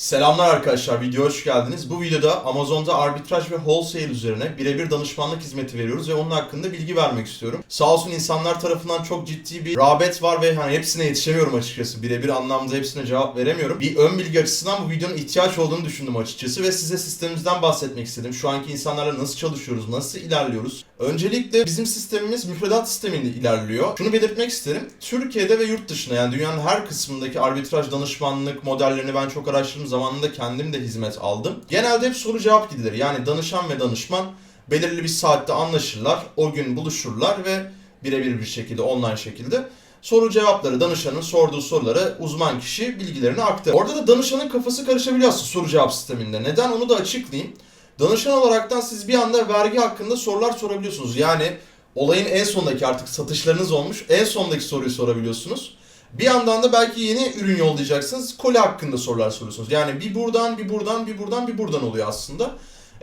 Selamlar arkadaşlar, videoya hoş geldiniz. Bu videoda Amazon'da arbitraj ve wholesale üzerine birebir danışmanlık hizmeti veriyoruz ve onun hakkında bilgi vermek istiyorum. Sağ olsun insanlar tarafından çok ciddi bir rağbet var ve hani hepsine yetişemiyorum açıkçası. Birebir anlamda hepsine cevap veremiyorum. Bir ön bilgi açısından bu videonun ihtiyaç olduğunu düşündüm açıkçası ve size sistemimizden bahsetmek istedim. Şu anki insanlarla nasıl çalışıyoruz, nasıl ilerliyoruz. Öncelikle bizim sistemimiz müfredat sisteminde ilerliyor. Şunu belirtmek isterim. Türkiye'de ve yurt dışında yani dünyanın her kısmındaki arbitraj danışmanlık modellerini ben çok araştırdım. Zamanında kendim de hizmet aldım. Genelde hep soru cevap gidilir. Yani danışan ve danışman belirli bir saatte anlaşırlar. O gün buluşurlar ve birebir bir şekilde online şekilde soru cevapları danışanın sorduğu soruları uzman kişi bilgilerini aktarır. Orada da danışanın kafası karışabiliyor aslında soru cevap sisteminde. Neden onu da açıklayayım. Danışan olaraktan siz bir anda vergi hakkında sorular sorabiliyorsunuz. Yani olayın en sondaki artık satışlarınız olmuş en sondaki soruyu sorabiliyorsunuz. Bir yandan da belki yeni ürün yollayacaksınız. Koli hakkında sorular soruyorsunuz. Yani bir buradan, bir buradan, bir buradan, bir buradan oluyor aslında.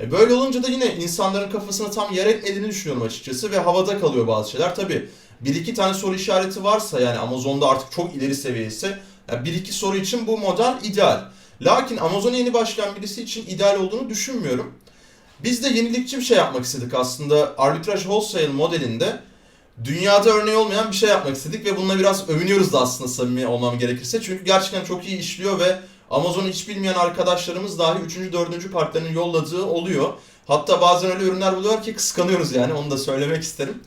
E böyle olunca da yine insanların kafasına tam yer etmediğini düşünüyorum açıkçası ve havada kalıyor bazı şeyler. Tabi bir iki tane soru işareti varsa yani Amazon'da artık çok ileri seviye ise yani bir iki soru için bu model ideal. Lakin Amazon'a yeni başlayan birisi için ideal olduğunu düşünmüyorum. Biz de yenilikçi bir şey yapmak istedik aslında. Arbitraj wholesale modelinde dünyada örneği olmayan bir şey yapmak istedik ve bununla biraz övünüyoruz da aslında samimi olmam gerekirse. Çünkü gerçekten çok iyi işliyor ve Amazon'u hiç bilmeyen arkadaşlarımız dahi 3. 4. partilerin yolladığı oluyor. Hatta bazen öyle ürünler buluyor ki kıskanıyoruz yani onu da söylemek isterim.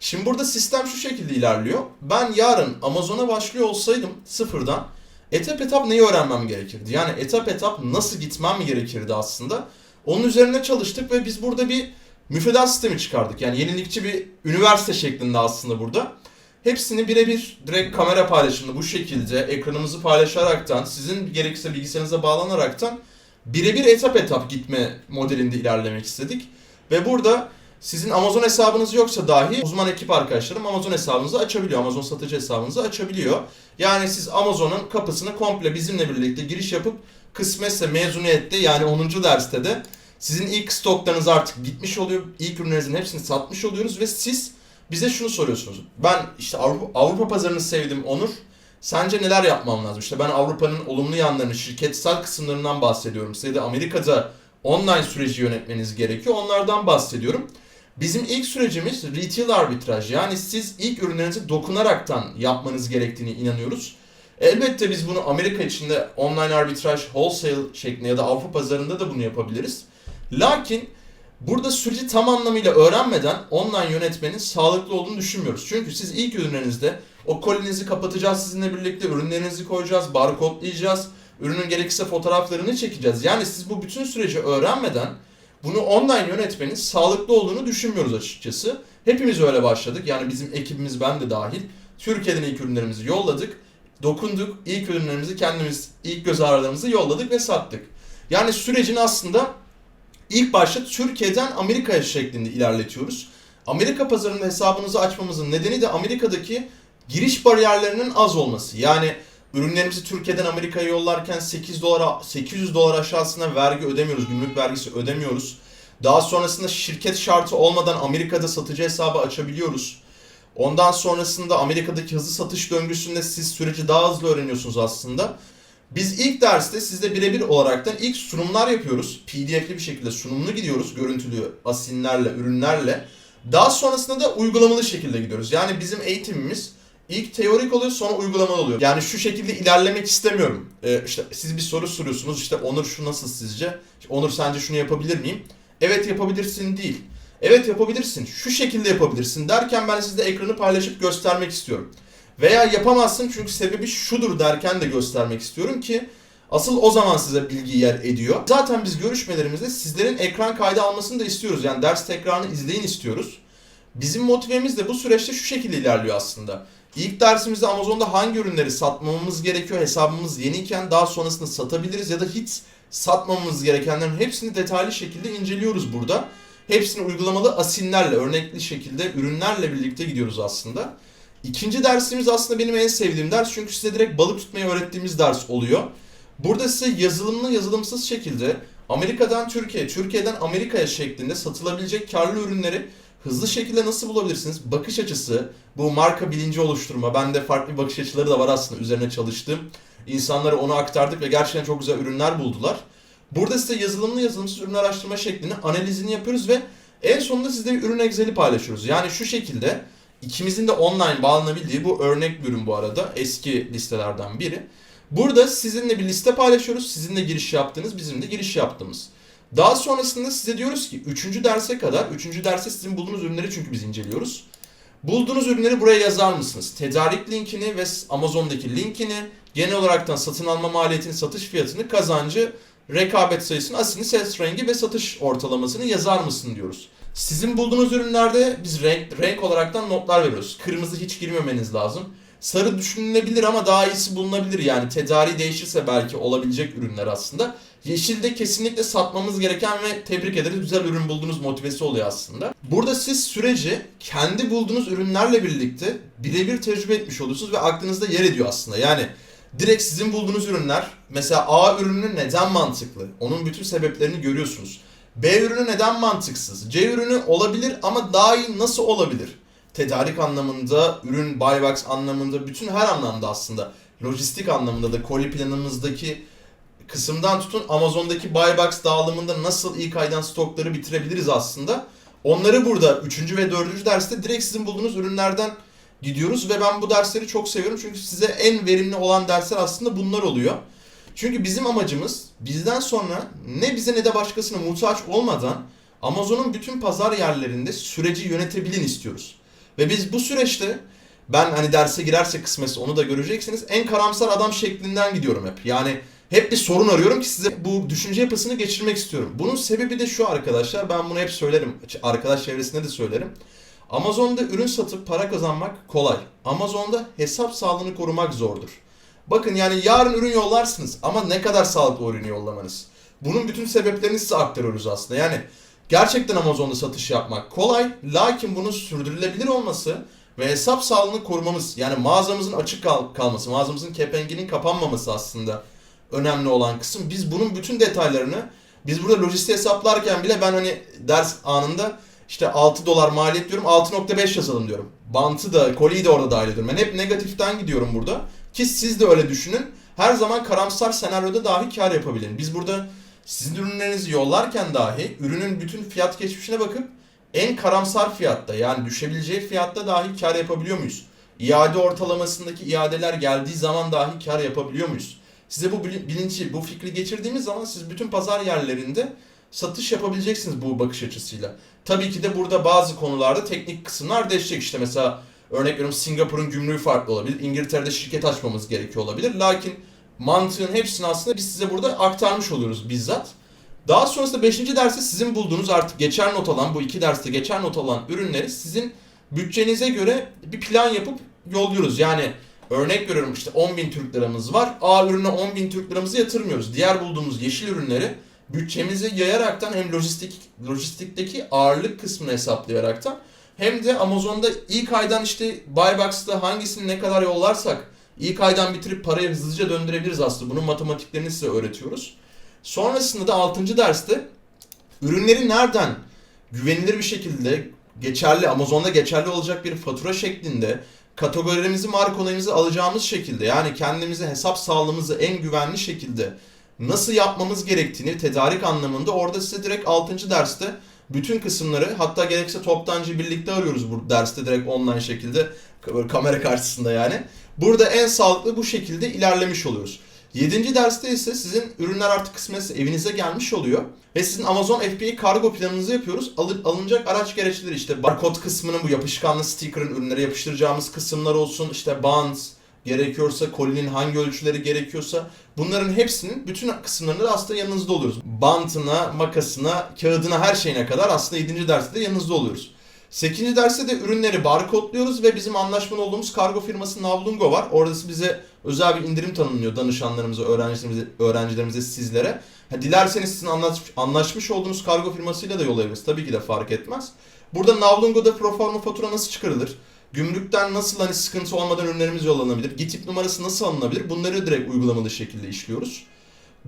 Şimdi burada sistem şu şekilde ilerliyor. Ben yarın Amazon'a başlıyor olsaydım sıfırdan etap etap neyi öğrenmem gerekirdi? Yani etap etap nasıl gitmem gerekirdi aslında? Onun üzerine çalıştık ve biz burada bir müfredat sistemi çıkardık. Yani yenilikçi bir üniversite şeklinde aslında burada. Hepsini birebir direkt kamera paylaşımında bu şekilde ekranımızı paylaşaraktan sizin gerekirse bilgisayarınıza bağlanaraktan birebir etap etap gitme modelinde ilerlemek istedik. Ve burada sizin Amazon hesabınız yoksa dahi uzman ekip arkadaşlarım Amazon hesabınızı açabiliyor. Amazon satıcı hesabınızı açabiliyor. Yani siz Amazon'un kapısını komple bizimle birlikte giriş yapıp kısmetse mezuniyette yani 10. derste de sizin ilk stoklarınız artık gitmiş oluyor. İlk ürünlerinizin hepsini satmış oluyoruz ve siz bize şunu soruyorsunuz. Ben işte Avrupa, Avrupa pazarını sevdim Onur. Sence neler yapmam lazım? İşte ben Avrupa'nın olumlu yanlarını, şirketsel kısımlarından bahsediyorum. Size de Amerika'da online süreci yönetmeniz gerekiyor. Onlardan bahsediyorum. Bizim ilk sürecimiz retail arbitraj. Yani siz ilk ürünlerinizi dokunaraktan yapmanız gerektiğini inanıyoruz. Elbette biz bunu Amerika içinde online arbitraj wholesale şeklinde ya da Avrupa pazarında da bunu yapabiliriz. Lakin burada süreci tam anlamıyla öğrenmeden online yönetmenin sağlıklı olduğunu düşünmüyoruz. Çünkü siz ilk ürünlerinizde o kolinizi kapatacağız sizinle birlikte, ürünlerinizi koyacağız, barkodlayacağız, ürünün gerekirse fotoğraflarını çekeceğiz. Yani siz bu bütün süreci öğrenmeden bunu online yönetmenin sağlıklı olduğunu düşünmüyoruz açıkçası. Hepimiz öyle başladık. Yani bizim ekibimiz ben de dahil. Türkiye'den ilk ürünlerimizi yolladık. Dokunduk. ilk ürünlerimizi kendimiz, ilk göz ağrılarımızı yolladık ve sattık. Yani sürecin aslında ilk başta Türkiye'den Amerika'ya şeklinde ilerletiyoruz. Amerika pazarında hesabınızı açmamızın nedeni de Amerika'daki giriş bariyerlerinin az olması. Yani ürünlerimizi Türkiye'den Amerika'ya yollarken 8 dolara 800 dolar aşağısına vergi ödemiyoruz, gümrük vergisi ödemiyoruz. Daha sonrasında şirket şartı olmadan Amerika'da satıcı hesabı açabiliyoruz. Ondan sonrasında Amerika'daki hızlı satış döngüsünde siz süreci daha hızlı öğreniyorsunuz aslında. Biz ilk derste sizde birebir olaraktan ilk sunumlar yapıyoruz. PDF'li bir şekilde sunumlu gidiyoruz. Görüntülü asinlerle, ürünlerle. Daha sonrasında da uygulamalı şekilde gidiyoruz. Yani bizim eğitimimiz ilk teorik oluyor sonra uygulamalı oluyor. Yani şu şekilde ilerlemek istemiyorum. Ee, işte siz bir soru soruyorsunuz. İşte Onur şu nasıl sizce? İşte Onur sence şunu yapabilir miyim? Evet yapabilirsin değil. Evet yapabilirsin. Şu şekilde yapabilirsin derken ben sizde ekranı paylaşıp göstermek istiyorum. Veya yapamazsın çünkü sebebi şudur derken de göstermek istiyorum ki asıl o zaman size bilgi yer ediyor. Zaten biz görüşmelerimizde sizlerin ekran kaydı almasını da istiyoruz. Yani ders tekrarını izleyin istiyoruz. Bizim motivemiz de bu süreçte şu şekilde ilerliyor aslında. İlk dersimizde Amazon'da hangi ürünleri satmamamız gerekiyor hesabımız yeniyken daha sonrasında satabiliriz ya da hiç satmamamız gerekenlerin hepsini detaylı şekilde inceliyoruz burada. Hepsini uygulamalı asinlerle, örnekli şekilde ürünlerle birlikte gidiyoruz aslında. İkinci dersimiz aslında benim en sevdiğim ders çünkü size direkt balık tutmayı öğrettiğimiz ders oluyor. Burada size yazılımlı yazılımsız şekilde Amerika'dan Türkiye, Türkiye'den Amerika'ya şeklinde satılabilecek karlı ürünleri hızlı şekilde nasıl bulabilirsiniz? Bakış açısı, bu marka bilinci oluşturma, bende farklı bakış açıları da var aslında üzerine çalıştığım. insanlara onu aktardık ve gerçekten çok güzel ürünler buldular. Burada size yazılımlı yazılımsız ürün araştırma şeklini analizini yapıyoruz ve en sonunda sizde bir ürün Excel'i paylaşıyoruz. Yani şu şekilde ikimizin de online bağlanabildiği bu örnek bir ürün bu arada eski listelerden biri. Burada sizinle bir liste paylaşıyoruz. Sizin de giriş yaptığınız, bizim de giriş yaptığımız. Daha sonrasında size diyoruz ki 3. derse kadar, 3. derse sizin bulduğunuz ürünleri çünkü biz inceliyoruz. Bulduğunuz ürünleri buraya yazar mısınız? Tedarik linkini ve Amazon'daki linkini, genel olaraktan satın alma maliyetini, satış fiyatını, kazancı, rekabet sayısını, aslında sales rengi ve satış ortalamasını yazar mısın diyoruz. Sizin bulduğunuz ürünlerde biz renk, renk olaraktan notlar veriyoruz. Kırmızı hiç girmemeniz lazım. Sarı düşünülebilir ama daha iyisi bulunabilir yani tedariği değişirse belki olabilecek ürünler aslında. Yeşil de kesinlikle satmamız gereken ve tebrik ederiz güzel ürün bulduğunuz motivesi oluyor aslında. Burada siz süreci kendi bulduğunuz ürünlerle birlikte birebir tecrübe etmiş oluyorsunuz ve aklınızda yer ediyor aslında. Yani direkt sizin bulduğunuz ürünler mesela A ürünü neden mantıklı? Onun bütün sebeplerini görüyorsunuz. B ürünü neden mantıksız? C ürünü olabilir ama daha iyi nasıl olabilir? Tedarik anlamında, ürün buy box anlamında, bütün her anlamda aslında. Lojistik anlamında da koli planımızdaki kısımdan tutun Amazon'daki buy box dağılımında nasıl ilk aydan stokları bitirebiliriz aslında. Onları burada 3. ve 4. derste direkt sizin bulduğunuz ürünlerden gidiyoruz ve ben bu dersleri çok seviyorum çünkü size en verimli olan dersler aslında bunlar oluyor. Çünkü bizim amacımız bizden sonra ne bize ne de başkasına muhtaç olmadan Amazon'un bütün pazar yerlerinde süreci yönetebilin istiyoruz. Ve biz bu süreçte ben hani derse girerse kısmetse onu da göreceksiniz. En karamsar adam şeklinden gidiyorum hep. Yani hep bir sorun arıyorum ki size bu düşünce yapısını geçirmek istiyorum. Bunun sebebi de şu arkadaşlar. Ben bunu hep söylerim. Arkadaş çevresinde de söylerim. Amazon'da ürün satıp para kazanmak kolay. Amazon'da hesap sağlığını korumak zordur. Bakın yani yarın ürün yollarsınız ama ne kadar sağlıklı ürünü yollamanız. Bunun bütün sebeplerini size aktarıyoruz aslında. Yani gerçekten Amazon'da satış yapmak kolay. Lakin bunun sürdürülebilir olması ve hesap sağlığını korumamız yani mağazamızın açık kal- kalması, mağazamızın kepenginin kapanmaması aslında önemli olan kısım. Biz bunun bütün detaylarını biz burada lojistiği hesaplarken bile ben hani ders anında işte 6 dolar maliyet diyorum 6.5 yazalım diyorum. Bantı da koliyi de orada dahil ediyorum. Ben hep negatiften gidiyorum burada. Ki siz de öyle düşünün. Her zaman karamsar senaryoda dahi kar yapabilin. Biz burada sizin ürünlerinizi yollarken dahi ürünün bütün fiyat geçmişine bakıp en karamsar fiyatta yani düşebileceği fiyatta dahi kar yapabiliyor muyuz? İade ortalamasındaki iadeler geldiği zaman dahi kar yapabiliyor muyuz? Size bu bilinci, bu fikri geçirdiğimiz zaman siz bütün pazar yerlerinde satış yapabileceksiniz bu bakış açısıyla. Tabii ki de burada bazı konularda teknik kısımlar değişecek. İşte mesela örnek veriyorum Singapur'un gümrüğü farklı olabilir. İngiltere'de şirket açmamız gerekiyor olabilir. Lakin mantığın hepsini aslında biz size burada aktarmış oluyoruz bizzat. Daha sonrasında 5. derste sizin bulduğunuz artık geçer not alan, bu iki derste geçer not alan ürünleri sizin bütçenize göre bir plan yapıp yolluyoruz. Yani örnek veriyorum işte 10 bin Türk liramız var. A ürüne 10 bin Türk liramızı yatırmıyoruz. Diğer bulduğumuz yeşil ürünleri bütçemizi yayaraktan hem lojistik lojistikteki ağırlık kısmını hesaplayaraktan hem de Amazon'da ilk aydan işte Buybox'ta hangisini ne kadar yollarsak ilk aydan bitirip parayı hızlıca döndürebiliriz aslında. Bunun matematiklerini size öğretiyoruz. Sonrasında da 6. derste ürünleri nereden güvenilir bir şekilde geçerli Amazon'da geçerli olacak bir fatura şeklinde kategorilerimizi markalarımızı alacağımız şekilde yani kendimize hesap sağlığımızı en güvenli şekilde nasıl yapmamız gerektiğini tedarik anlamında orada size direkt 6. derste bütün kısımları hatta gerekse toptancı birlikte arıyoruz bu derste direkt online şekilde kamera karşısında yani. Burada en sağlıklı bu şekilde ilerlemiş oluyoruz. 7. derste ise sizin ürünler artık kısmetse evinize gelmiş oluyor. Ve sizin Amazon FBA kargo planınızı yapıyoruz. Alır, alınacak araç gereçleri işte barkod kısmının bu yapışkanlı sticker'ın ürünlere yapıştıracağımız kısımlar olsun. işte bands, gerekiyorsa kolinin hangi ölçüleri gerekiyorsa bunların hepsinin bütün kısımlarında da aslında yanınızda oluyoruz. Bantına, makasına, kağıdına her şeyine kadar aslında 7. derste de yanınızda oluyoruz. 8. derste de ürünleri barkodluyoruz ve bizim anlaşmalı olduğumuz kargo firması Navlungo var. Orada bize özel bir indirim tanınıyor danışanlarımıza, öğrencilerimize, öğrencilerimize sizlere. Ha, dilerseniz sizin anlaşmış, olduğunuz kargo firmasıyla da yollayabiliriz. Tabii ki de fark etmez. Burada Navlungo'da proforma fatura nasıl çıkarılır? Gümrükten nasıl hani sıkıntı olmadan ürünlerimiz yollanabilir? GİTİP numarası nasıl alınabilir? Bunları direkt uygulamalı şekilde işliyoruz.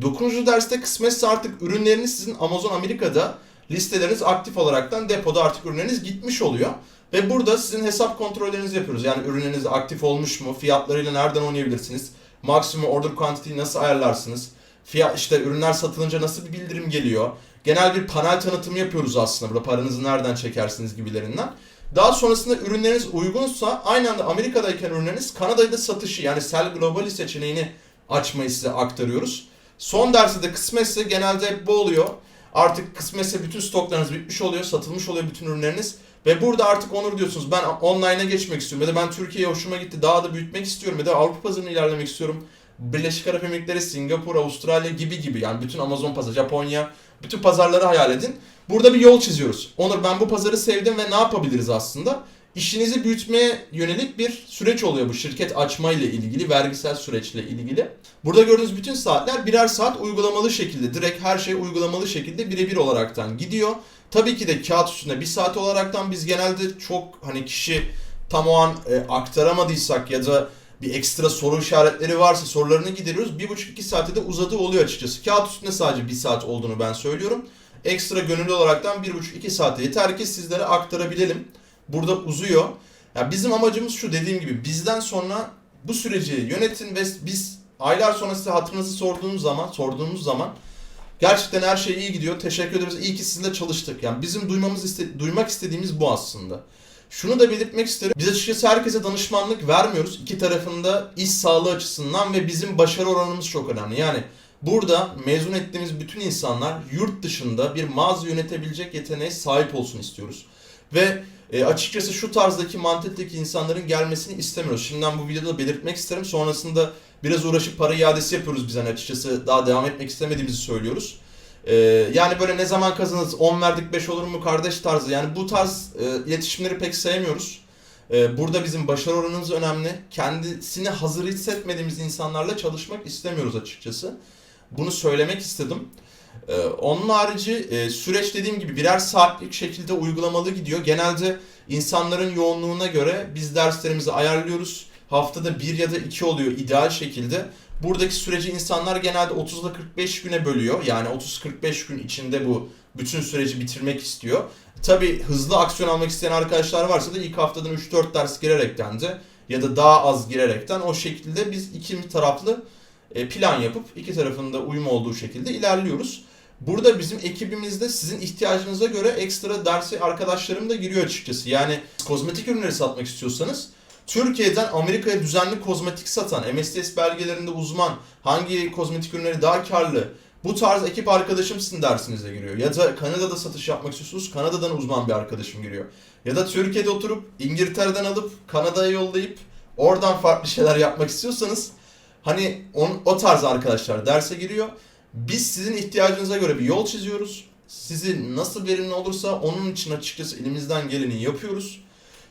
9. derste kısmetse artık ürünleriniz sizin Amazon Amerika'da listeleriniz aktif olaraktan depoda artık ürünleriniz gitmiş oluyor. Ve burada sizin hesap kontrollerinizi yapıyoruz. Yani ürünleriniz aktif olmuş mu? Fiyatlarıyla nereden oynayabilirsiniz? maksimum order quantity'yi nasıl ayarlarsınız? Fiyat işte ürünler satılınca nasıl bir bildirim geliyor? Genel bir panel tanıtımı yapıyoruz aslında burada paranızı nereden çekersiniz gibilerinden. Daha sonrasında ürünleriniz uygunsa aynı anda Amerika'dayken ürünleriniz Kanada'da satışı yani Sell Globally seçeneğini açmayı size aktarıyoruz. Son derste de kısmetse genelde hep bu oluyor. Artık kısmetse bütün stoklarınız bitmiş oluyor, satılmış oluyor bütün ürünleriniz. Ve burada artık onur diyorsunuz ben online'a geçmek istiyorum ya da ben Türkiye'ye hoşuma gitti daha da büyütmek istiyorum ya da Avrupa pazarına ilerlemek istiyorum. Birleşik Arap Emirlikleri, Singapur, Avustralya gibi gibi yani bütün Amazon pazarı, Japonya, bütün pazarları hayal edin. Burada bir yol çiziyoruz. Onur ben bu pazarı sevdim ve ne yapabiliriz aslında? İşinizi büyütmeye yönelik bir süreç oluyor bu şirket açma ile ilgili, vergisel süreçle ilgili. Burada gördüğünüz bütün saatler birer saat uygulamalı şekilde, direkt her şey uygulamalı şekilde birebir olaraktan gidiyor. Tabii ki de kağıt üstünde bir saat olaraktan biz genelde çok hani kişi tam o an e, aktaramadıysak ya da bir ekstra soru işaretleri varsa sorularını gideriyoruz. Bir buçuk iki saate de uzadığı oluyor açıkçası. Kağıt üstünde sadece bir saat olduğunu ben söylüyorum. Ekstra gönüllü olaraktan bir buçuk iki saate yeter ki sizlere aktarabilelim. Burada uzuyor. Ya bizim amacımız şu dediğim gibi bizden sonra bu süreci yönetin ve biz aylar sonra size hatırınızı sorduğumuz zaman sorduğumuz zaman gerçekten her şey iyi gidiyor. Teşekkür ederiz. İyi ki sizinle çalıştık. Yani bizim duymamız iste, duymak istediğimiz bu aslında. Şunu da belirtmek isterim. Biz açıkçası herkese danışmanlık vermiyoruz. İki tarafında iş sağlığı açısından ve bizim başarı oranımız çok önemli. Yani burada mezun ettiğimiz bütün insanlar yurt dışında bir mağaza yönetebilecek yeteneğe sahip olsun istiyoruz. Ve e, açıkçası şu tarzdaki mantıktaki insanların gelmesini istemiyoruz. Şimdiden bu videoda belirtmek isterim. Sonrasında biraz uğraşıp para iadesi yapıyoruz biz hani açıkçası daha devam etmek istemediğimizi söylüyoruz. Ee, yani böyle ne zaman kazanırız 10 verdik 5 olur mu kardeş tarzı yani bu tarz e, iletişimleri pek sevmiyoruz. Ee, burada bizim başarı oranımız önemli. Kendisini hazır hissetmediğimiz insanlarla çalışmak istemiyoruz açıkçası. Bunu söylemek istedim. Ee, onun harici e, süreç dediğim gibi birer saatlik şekilde uygulamalı gidiyor. Genelde insanların yoğunluğuna göre biz derslerimizi ayarlıyoruz. Haftada bir ya da iki oluyor ideal şekilde. Buradaki süreci insanlar genelde 30 ile 45 güne bölüyor. Yani 30-45 gün içinde bu bütün süreci bitirmek istiyor. Tabi hızlı aksiyon almak isteyen arkadaşlar varsa da ilk haftadan 3-4 ders girerekten de ya da daha az girerekten o şekilde biz iki taraflı e, plan yapıp iki tarafında uyum olduğu şekilde ilerliyoruz. Burada bizim ekibimizde sizin ihtiyacınıza göre ekstra dersi arkadaşlarım da giriyor açıkçası. Yani kozmetik ürünleri satmak istiyorsanız Türkiye'den Amerika'ya düzenli kozmetik satan, MSDS belgelerinde uzman, hangi kozmetik ürünleri daha karlı, bu tarz ekip arkadaşım sizin dersinize giriyor. Ya da Kanada'da satış yapmak istiyorsunuz, Kanada'dan uzman bir arkadaşım giriyor. Ya da Türkiye'de oturup İngiltere'den alıp Kanada'ya yollayıp oradan farklı şeyler yapmak istiyorsanız hani on, o tarz arkadaşlar derse giriyor. Biz sizin ihtiyacınıza göre bir yol çiziyoruz. Sizi nasıl verimli olursa onun için açıkçası elimizden geleni yapıyoruz.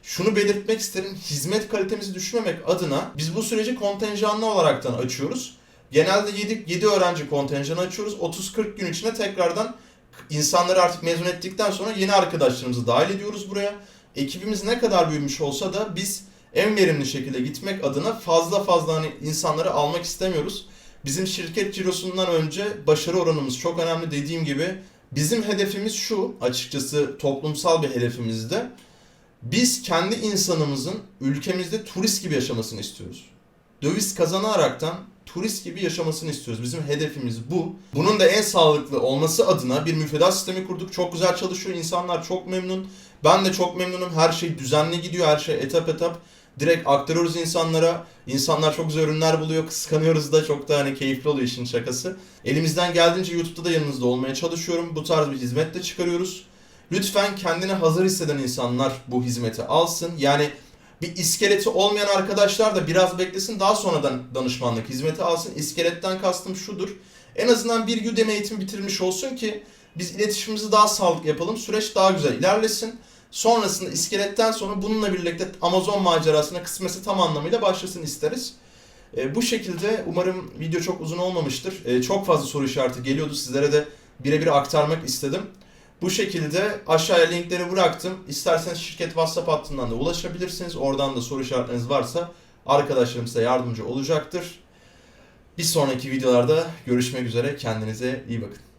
Şunu belirtmek isterim. Hizmet kalitemizi düşürmemek adına biz bu süreci kontenjanlı olaraktan açıyoruz. Genelde 7, 7 öğrenci kontenjanı açıyoruz. 30-40 gün içinde tekrardan insanları artık mezun ettikten sonra yeni arkadaşlarımızı dahil ediyoruz buraya. Ekibimiz ne kadar büyümüş olsa da biz en verimli şekilde gitmek adına fazla fazla hani insanları almak istemiyoruz. Bizim şirket cirosundan önce başarı oranımız çok önemli dediğim gibi. Bizim hedefimiz şu açıkçası toplumsal bir hedefimizde. Biz kendi insanımızın ülkemizde turist gibi yaşamasını istiyoruz. Döviz kazanaraktan turist gibi yaşamasını istiyoruz. Bizim hedefimiz bu. Bunun da en sağlıklı olması adına bir müfredat sistemi kurduk. Çok güzel çalışıyor. İnsanlar çok memnun. Ben de çok memnunum. Her şey düzenli gidiyor. Her şey etap etap. Direkt aktarıyoruz insanlara. İnsanlar çok güzel ürünler buluyor. Kıskanıyoruz da çok da hani keyifli oluyor işin şakası. Elimizden geldiğince YouTube'da da yanınızda olmaya çalışıyorum. Bu tarz bir hizmet de çıkarıyoruz. Lütfen kendini hazır hisseden insanlar bu hizmeti alsın. Yani bir iskeleti olmayan arkadaşlar da biraz beklesin daha sonradan danışmanlık hizmeti alsın. İskeletten kastım şudur. En azından bir Udemy eğitim bitirmiş olsun ki biz iletişimimizi daha sağlıklı yapalım. Süreç daha güzel ilerlesin. Sonrasında iskeletten sonra bununla birlikte Amazon macerasına kısmetse tam anlamıyla başlasın isteriz. E, bu şekilde umarım video çok uzun olmamıştır. E, çok fazla soru işareti geliyordu. Sizlere de birebir aktarmak istedim. Bu şekilde aşağıya linkleri bıraktım. İsterseniz şirket WhatsApp hattından da ulaşabilirsiniz. Oradan da soru işaretleriniz varsa arkadaşlarım size yardımcı olacaktır. Bir sonraki videolarda görüşmek üzere. Kendinize iyi bakın.